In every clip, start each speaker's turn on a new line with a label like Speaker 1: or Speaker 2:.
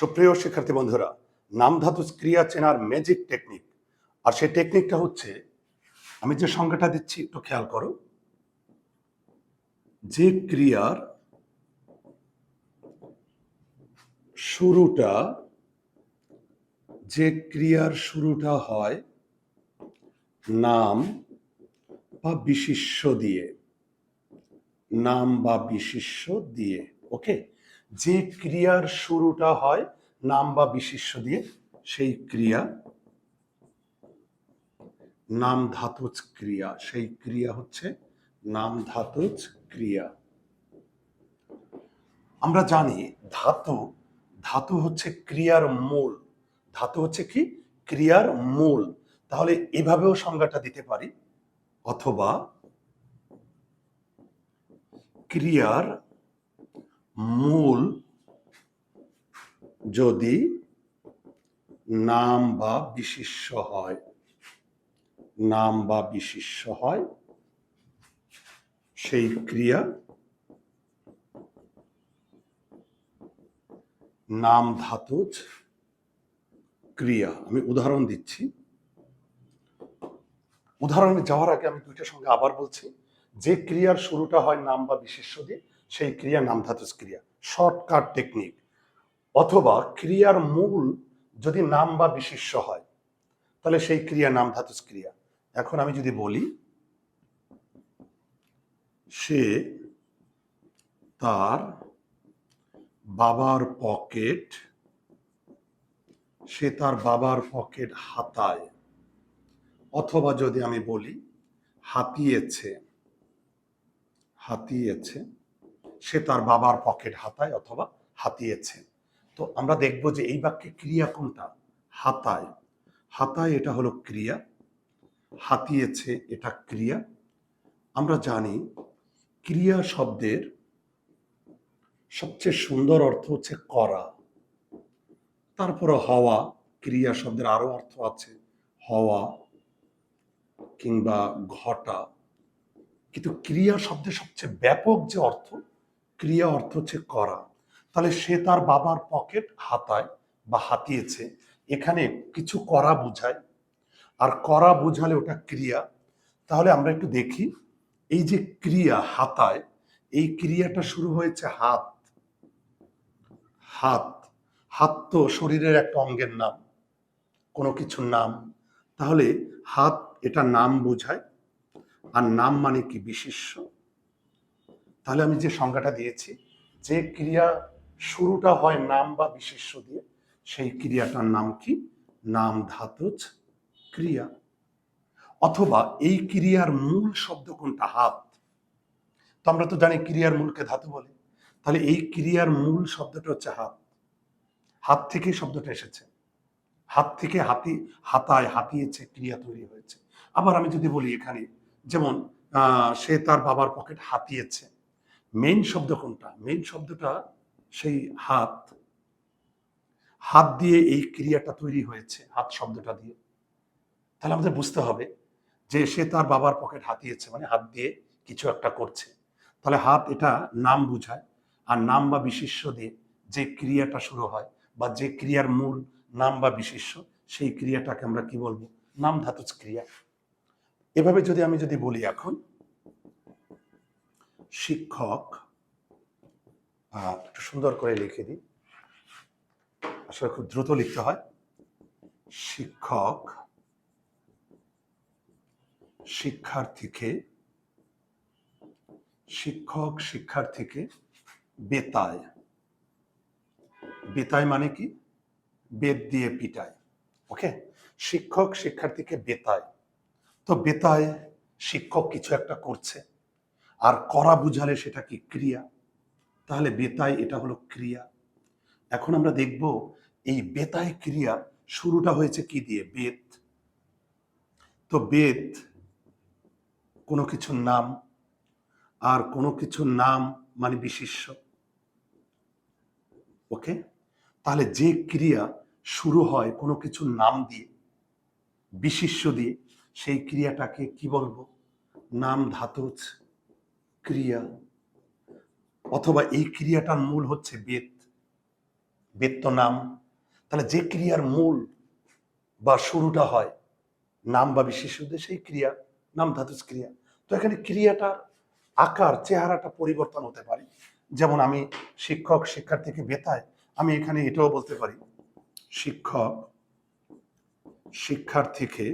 Speaker 1: সুপ্রিয় শিক্ষার্থী বন্ধুরা নাম ধাতু ক্রিয়া চেনার ম্যাজিক টেকনিক আর সেই টেকনিকটা হচ্ছে, আমি যে সংজ্ঞাটা দিচ্ছি, একটু খেয়াল করো। যে ক্রিয়ার শুরুটা, যে ক্রিয়ার শুরুটা হয় নাম বা বিশিষ্য দিয়ে। নাম বা বিশিষ্য দিয়ে ওকে যে ক্রিয়ার শুরুটা হয়, নাম বা বিশিষ্য দিয়ে সেই ক্রিয়া। নাম ধাতুজ ক্রিয়া, সেই ক্রিয়া হচ্ছে নাম ধাতুজ ক্রিয়া। আমরা জানি ধাতু ধাতু হচ্ছে ক্রিয়ার মূল। ধাতু হচ্ছে কি? ক্রিয়ার মূল। তাহলে এভাবেও সংজ্ঞাটা দিতে পারি। অথবা ক্রিয়ার মূল যদি নাম বা বিশিষ্য হয়, নাম বা বিশিষ্য হয়, সেই ক্রিয়া নাম ধাতুজ ক্রিয়া। আমি উদাহরণ দিচ্ছি। উদাহরণে যাওয়ার আগে আমি দুইটার সঙ্গে আবার বলছি, যে ক্রিয়ার শুরুটা হয় নাম বা বিশেষ্য দিয়ে সেই ক্রিয়া নাম ধাতুজ ক্রিয়া শর্টকাট টেকনিক অথবা ক্রিয়ার মূল যদি নাম বা বিশেষ্য হয়, তাহলে সেই ক্রিয়া নাম ধাতুজ ক্রিয়া। এখন আমি যদি বলি, সে তার বাবার পকেট সে তার বাবার পকেট হাতায়, অথবা যদি আমি বলি, হাতিয়েছে হাতিয়েছে সে তার বাবার পকেট হাতায় অথবা হাতিয়েছে। তো আমরা দেখব যে এই বাক্যে ক্রিয়া কোনটা? হাতায়। হাতায় এটা হলো ক্রিয়া, হাতিয়েছে এটা ক্রিয়া। আমরা জানি ক্রিয়া শব্দের সবচেয়ে সুন্দর অর্থ হচ্ছে করা। তারপরে হওয়া, ক্রিয়া শব্দের আরও অর্থ আছে, হওয়া কিংবা ঘটা। কিন্তু ক্রিয়া শব্দের সবচেয়ে ব্যাপক যে অর্থ ক্রিয়া অর্থ হচ্ছে করা। তাহলে সে তার বাবার পকেট হাতায় বা হাতিয়েছে, এখানে কিছু করা বোঝায়। আর করা বোঝালে ওটা ক্রিয়া। তাহলে আমরা একটু দেখি, এই যে ক্রিয়া হাতায়, এই ক্রিয়াটা শুরু হয়েছে হাত। হাত। হাত তো শরীরের একটা অঙ্গের নাম, কোনো কিছুর নাম। তাহলে হাত এটা নাম বোঝায়, আর নাম মানে কি বিশিষ্য? তাহলে আমি যে সংজ্ঞাটা দিয়েছি, যে ক্রিয়া শুরুটা হয় নাম বা বিশেষ্য দিয়ে, সেই ক্রিয়াটার নাম কি? নাম ধাতুজ ক্রিয়া। অথবা এই ক্রিয়ার মূল শব্দ কোনটা? হাত। তো আমরা তো জানি ক্রিয়ার মূলকে ধাতু বলে। তাহলে এই ক্রিয়ার মূল শব্দটা হচ্ছে হাত। হাত থেকেই শব্দটা এসেছে। হাত থেকে হাতি, হাতায় হাতিয়েছে ক্রিয়া তৈরি হয়েছে। আবার আমি যদি বলি এখানে, যেমন সে তার বাবার পকেট হাতিয়েছে। মেইন শব্দ কোনটা? মেইন শব্দটা সেই হাত। হাত দিয়ে এই ক্রিয়াটা তৈরি হয়েছে, হাত শব্দটা দিয়ে। তাহলে আমাদের বুঝতে হবে যে সে তার বাবার পকেট হাতিয়েছে মানে হাত দিয়ে কিছু একটা করছে। তাহলে হাত এটা নাম বুঝায়, আর নাম বা বিশিষ্য দিয়ে যে ক্রিয়াটা শুরু হয় বা যে ক্রিয়ার মূল নাম বা বিশিষ্য, সেই ক্রিয়াটাকে আমরা কি বলব? নাম ধাতুজ ক্রিয়া এভাবে যদি আমি যদি বলি এখন শিক্ষক একটু সুন্দর করে লিখে দিই। আসলে খুব দ্রুত লিখতে হয়। শিক্ষক, শিক্ষার্থীকে শিক্ষক, শিক্ষার্থীকে বেতায়। বেতায় মানে কি? বেত দিয়ে পিটায়। ওকে? শিক্ষক, শিক্ষার্থীকে বেতায়। তো বেতায় শিক্ষক কিছু একটা করছে। আর করা বুঝালে সেটা কি ক্রিয়া? তাহলে বেতায় এটা হলো ক্রিয়া। এখন আমরা দেখব এই বেতায় ক্রিয়া শুরুটা হয়েছে কি দিয়ে? বেত। তো বেত কোনো কিছুর নাম, আর কোনো কিছুর নাম মানে বিশিষ্য। ওকে? তাহলে যে ক্রিয়া শুরু হয় কোনো কিছুর নাম দিয়ে, বিশিষ্য দিয়ে, সেই ক্রিয়াটাকে কি বলব? নাম ধাতুজ। ক্রিয়া, অথবা এই ক্রিয়াটার মূল হচ্ছে বেদ। বেত্য নাম। তাহলে যে ক্রিয়ার মূল বা শুরুটা হয়, নাম বা বিশেষ সেই ক্রিয়া, নাম ধাতুজ ক্রিয়া। তো এখানে ক্রিয়াটার আকার, চেহারাটা পরিবর্তন হতে পারে। যেমন আমি শিক্ষক, শিক্ষার্থীকে বেতায়, আমি এখানে এটাও বলতে পারি। শিক্ষক, শিক্ষার্থীকে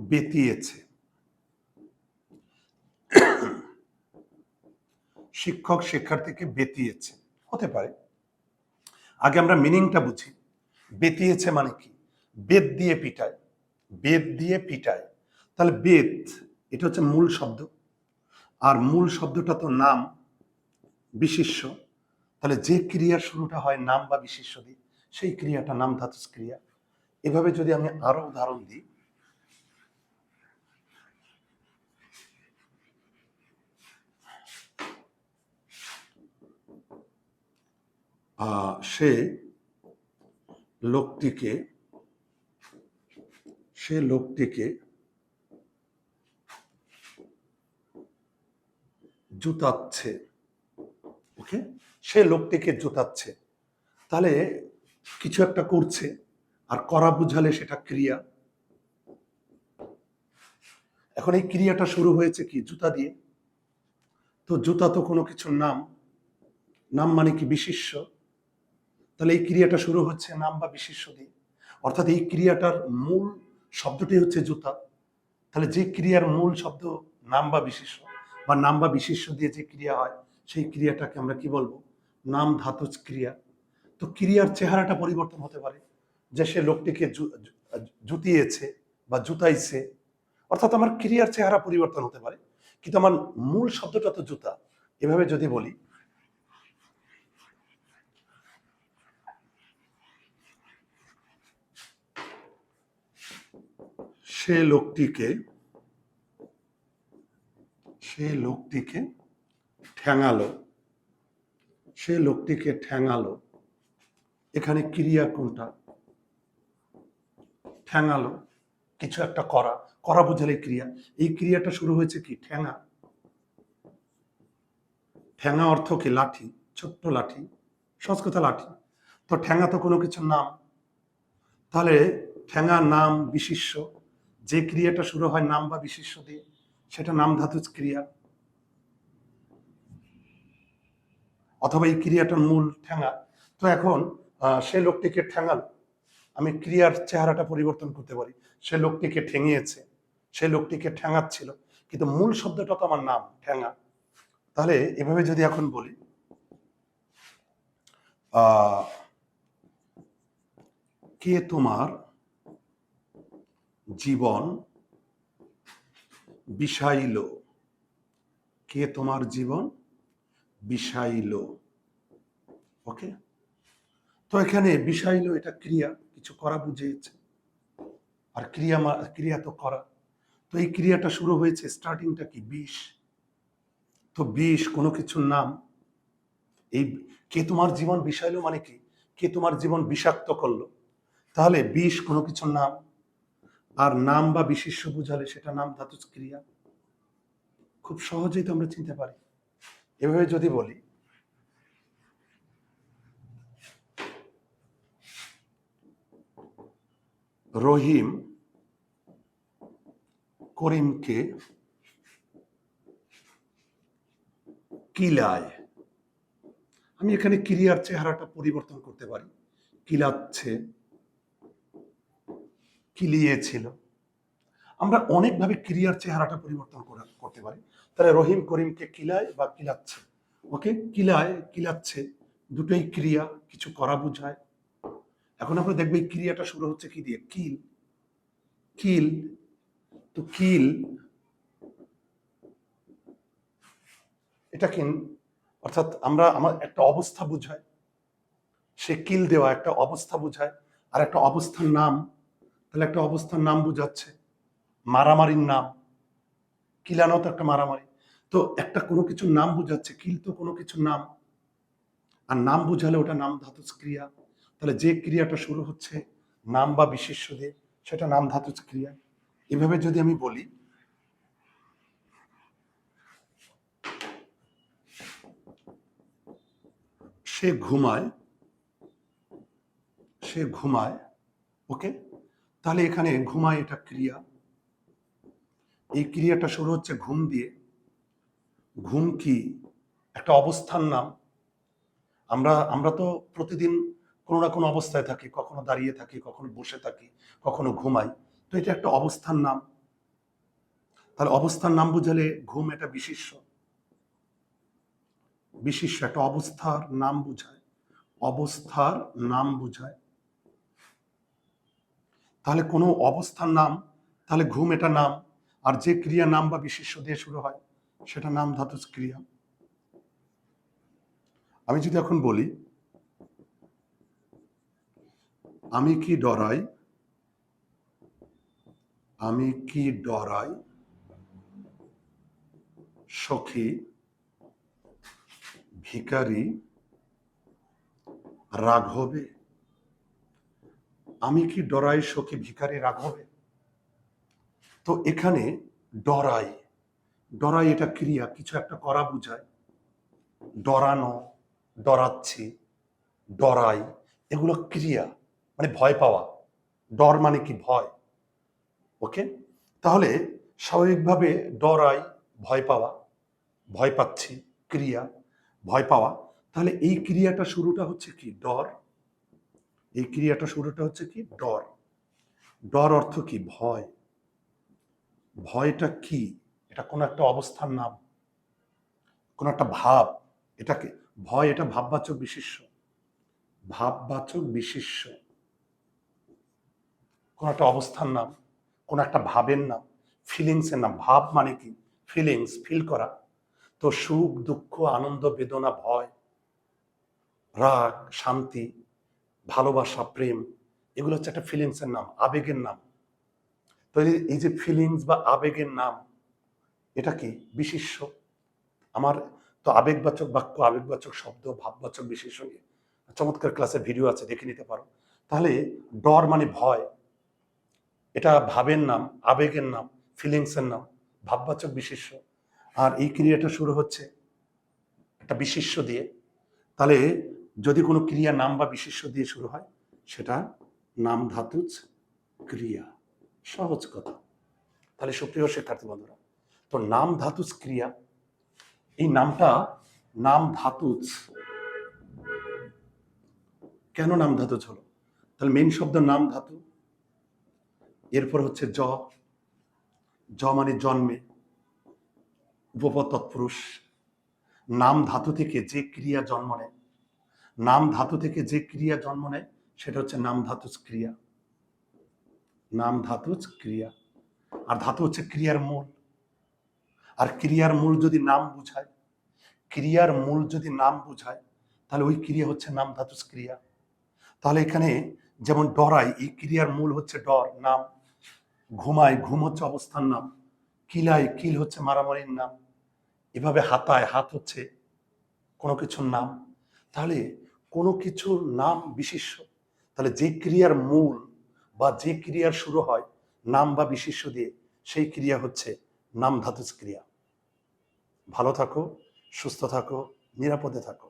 Speaker 1: বেতিয়েছে। শিক্ষক শিক্ষার্থীকে বেতিয়েছে। হতে পারে। আগে আমরা মিনিংটা বুঝি। বেতিয়েছে মানে কি? বেদ দিয়ে পিটায়। বেদ দিয়ে পিটায়। তাহলে বেদ এটা হচ্ছে মূল শব্দ। আর মূল শব্দটা তো নাম, বিশিষ্য। তাহলে যে ক্রিয়ার শুরুটা হয় নাম বা বিশিষ্য দিয়ে, সেই ক্রিয়াটা নাম ধাতুস ক্রিয়া। এভাবে যদি আমি আরও উদাহরণ দিই সে লোকটিকে সে লোকটিকে জুতাচ্ছে, ওকে? সে লোকটিকে জুতাচ্ছে। তাহলে কিছু একটা করছে, আর করা বুঝালে সেটা ক্রিয়া। এখন এই ক্রিয়াটা শুরু হয়েছে কি? জুতা দিয়ে। তো জুতা তো কোনো কিছুর নাম। নাম মানে কি? বিশিষ্য। তাহলে এই ক্রিয়াটা শুরু হচ্ছে নাম বা বিশিষ্য দিয়ে। অর্থাৎ এই ক্রিয়াটার মূল শব্দটি হচ্ছে জুতা। তাহলে যে ক্রিয়ার মূল শব্দ নাম বা বিশিষ্য বা নাম বা বিশিষ্য দিয়ে যে ক্রিয়া হয়, সেই ক্রিয়াটাকে আমরা কি বলব? নাম ধাতুজ ক্রিয়া। তো ক্রিয়ার চেহারাটা পরিবর্তন হতে পারে। যে সে লোকটিকে জুতিয়েছে বা জুতাইছে। অর্থাৎ আমার ক্রিয়ার চেহারা পরিবর্তন হতে পারে। কিন্তু আমার মূল শব্দটা তো জুতা। এভাবে যদি বলি সে লোকটিকে সে লোকটিকে ঠ্যাঙালো সে লোকটিকে ঠ্যাঙালো এখানে ক্রিয়া কোনটা? ঠ্যাঙালো কিছু একটা করা। করা বোঝালে ক্রিয়া। এই ক্রিয়াটা শুরু হয়েছে কি? ঠ্যাঙা ঠ্যাঙা অর্থ কি? লাঠি, ছোট্ট লাঠি, সংস্কৃত লাঠি। তো ঠ্যাঙা তো কোনো কিছুর নাম। তাহলে ঠ্যাঙা নাম বিশিষ্য যে ক্রিয়াটা শুরু হয় নাম বা বিশিষ্য দিয়ে, সেটা নাম ধাতুজ ক্রিয়া। অথবা এই ক্রিয়াটার মূল ঠ্যাঙা তো এখন সে লোকটিকে ঠ্যাঙাল আমি ক্রিয়ার চেহারাটা পরিবর্তন করতে পারি। সে লোকটিকে ঠেঙিয়েছে, সে লোকটিকে ঠ্যাঙাচ্ছিল কিন্তু মূল শব্দটা তো আমার নাম ঠ্যাঙা তাহলে এভাবে যদি এখন বলি কে তোমার জীবন বিষাইল। কে তোমার জীবন? বিষাইল। ওকে? তো এখানে বিষাইল এটা ক্রিয়া, কিছু করা বুঝিয়েছে। আর ক্রিয়া ক্রিয়া তো করা। তো এই ক্রিয়াটা শুরু হয়েছে, স্টার্টিংটা কি? বিষ। তো বিষ কোনো কিছুর নাম। এই কে তোমার জীবন বিষাইলো মানে কি? কে তোমার জীবন বিষাক্ত করল? তাহলে বিষ কোনো কিছুর নাম। আর নাম বা বিশিষ্য বুঝালে সেটা নাম ধাতুজ ক্রিয়া। খুব সহজেই তো আমরা চিনতে পারি। এভাবে যদি বলি, রহিম করিমকে কিলায়। আমি এখানে ক্রিয়ার চেহারাটা পরিবর্তন করতে পারি। কিলাচ্ছে কিলিয়েছিল। আমরা অনেকভাবে ক্রিয়ার চেহারাটা পরিবর্তন করতে পারি। তাহলে রহিম করিমকে কিলায় বা কিলাচ্ছে? ওকে কিলায়, কিলাচ্ছে। দুটোই ক্রিয়া, কিছু করা বোঝায়। এখন আমরা দেখব এই ক্রিয়াটা শুরু হচ্ছে কি দিয়ে? কিল। কিল। তো কিল এটা কিন অর্থাৎ আমরা আমার একটা অবস্থা বোঝায় সে কিল দেওয়া একটা অবস্থা বোঝায়। আর একটা অবস্থার নাম তাহলে একটা অবস্থার নাম বোঝাচ্ছে। মারামারির নাম। কিলানো তো একটা মারামারি? তো একটা কোনো কিছুর নাম বোঝাচ্ছে, কিল তো কোনো কিছুর নাম। আর নাম বুঝালে ওটা নাম ধাতুজ ক্রিয়া তাহলে যে ক্রিয়াটা শুরু হচ্ছে, নাম বা বিশেষ্য দিয়ে সেটা নাম ধাতুজ ক্রিয়া এভাবে যদি আমি বলি, সে ঘুমায় সে ঘুমায়, ওকে? তাহলে এখানে ঘুমায় এটা ক্রিয়া। এই ক্রিয়াটা শুরু হচ্ছে ঘুম দিয়ে। ঘুম কি? একটা অবস্থার নাম। আমরা আমরা তো প্রতিদিন কোনো না কোনো অবস্থায় থাকি, কখনো দাঁড়িয়ে থাকি, কখনো বসে থাকি, কখনো ঘুমাই। তো এটা একটা অবস্থার নাম। তাহলে অবস্থার নাম বুঝালে ঘুম এটা বিশিষ্য বিশিষ্য একটা অবস্থার নাম বুঝায়। অবস্থার নাম বুঝায়। তাহলে কোনো অবস্থার নাম, তাহলে ঘুম এটা নাম, আর যে ক্রিয়া নাম বা বিশিষ্য দিয়ে শুরু হয়, সেটা নাম ধাতু ক্রিয়া। আমি যদি এখন বলি, আমি কি ডরাই? আমি কি ডরাই? সখী, ভিখারি, রাঘবে? আমি কি ডরাই, সখী ভিখারি রাঘবে তো এখানে ডরাই। ডরাই এটা ক্রিয়া, কিছু একটা করা বোঝায়। ডরানো, ডরাচ্ছি, ডরাই, এগুলো ক্রিয়া মানে ভয় পাওয়া। ডর মানে কি? ভয়। ওকে? তাহলে স্বাভাবিকভাবে ডরাই, ভয় পাওয়া, ভয় পাচ্ছি, ক্রিয়া, ভয় পাওয়া। তাহলে এই ক্রিয়াটা শুরুটা হচ্ছে কি? ডর। এই ক্রিয়াটা শুরুটা হচ্ছে কি? ডর। ডর অর্থ কি? ভয়। ভয়টা কি? এটা কোনো একটা অবস্থার নাম। কোনো একটা ভাব। এটাকে, ভয় এটা ভাববাচক বিশিষ্য। ভাববাচক বিশিষ্য। কোন একটা অবস্থার নাম, কোন একটা ভাবের নাম ফিলিংসের নাম। ভাব মানে কি? ফিলিংস ফিল করা। তো সুখ, দুঃখ, আনন্দ, বেদনা, ভয়, রাগ, শান্তি ভালোবাসা, প্রেম, এগুলো হচ্ছে একটা ফিলিংসের নাম, আবেগের নাম। তো এই- যে ফিলিংস বা আবেগের নাম, এটা কি বিশিষ্য? আমার তো আবেগবাচক বাক্য, আবেগবাচক শব্দ, ভাববাচক বিশেষ্য নিয়ে চমৎকার ক্লাসের ভিডিও আছে, দেখে নিতে পারো। তাহলে ডর মানে ভয়। এটা ভাবের নাম, আবেগের নাম ফিলিংসের নাম, ভাববাচক বিশেষ্য। আর এই ক্রিয়াটা শুরু হচ্ছে একটা বিশেষ্য দিয়ে। তাহলে যদি কোনো ক্রিয়া নাম বা বিশেষ্য দিয়ে শুরু হয়, সেটা নাম ধাতুজ ক্রিয়া। সহজ কথা। তাহলে সুপ্রিয় শিক্ষার্থী বন্ধুরা, তো নাম ধাতুজ ক্রিয়া, এই নামটা নাম ধাতুজ। কেন নাম ধাতুজ হলো? তাহলে মেন শব্দ নাম ধাতু, এরপর হচ্ছে জ। জ মানে জন্মে, উপপদ তৎপুরুষ। নাম ধাতু থেকে যে ক্রিয়া জন্ম নেয় নাম ধাতু থেকে যে ক্রিয়া জন্ম নেয়, সেটা হচ্ছে নাম ধাতুজ ক্রিয়া। নাম ধাতুজ ক্রিয়া। আর ধাতু হচ্ছে ক্রিয়ার মূল। আর ক্রিয়ার মূল যদি নাম বুঝায়, ক্রিয়ার মূল যদি নাম বুঝায়, তাহলে ওই ক্রিয়া হচ্ছে নাম ধাতুজ ক্রিয়া। তাহলে এখানে যেমন ডরাই, এই ক্রিয়ার মূল হচ্ছে ডর, নাম। ঘুমায়, ঘুম হচ্ছে অবস্থার নাম। কিলায়, কিল হচ্ছে মারামারির নাম। এভাবে হাতায় হাত হচ্ছে কোনো কিছুর নাম। তাহলে কোনো কিছুর নাম বিশিষ্য তাহলে যে ক্রিয়ার মূল বা যে ক্রিয়ার শুরু হয়, নাম বা বিশিষ্য দিয়ে সেই ক্রিয়া হচ্ছে নাম ধাতুজ ক্রিয়া। ভালো থাকো, সুস্থ থাকো, নিরাপদে থাকো।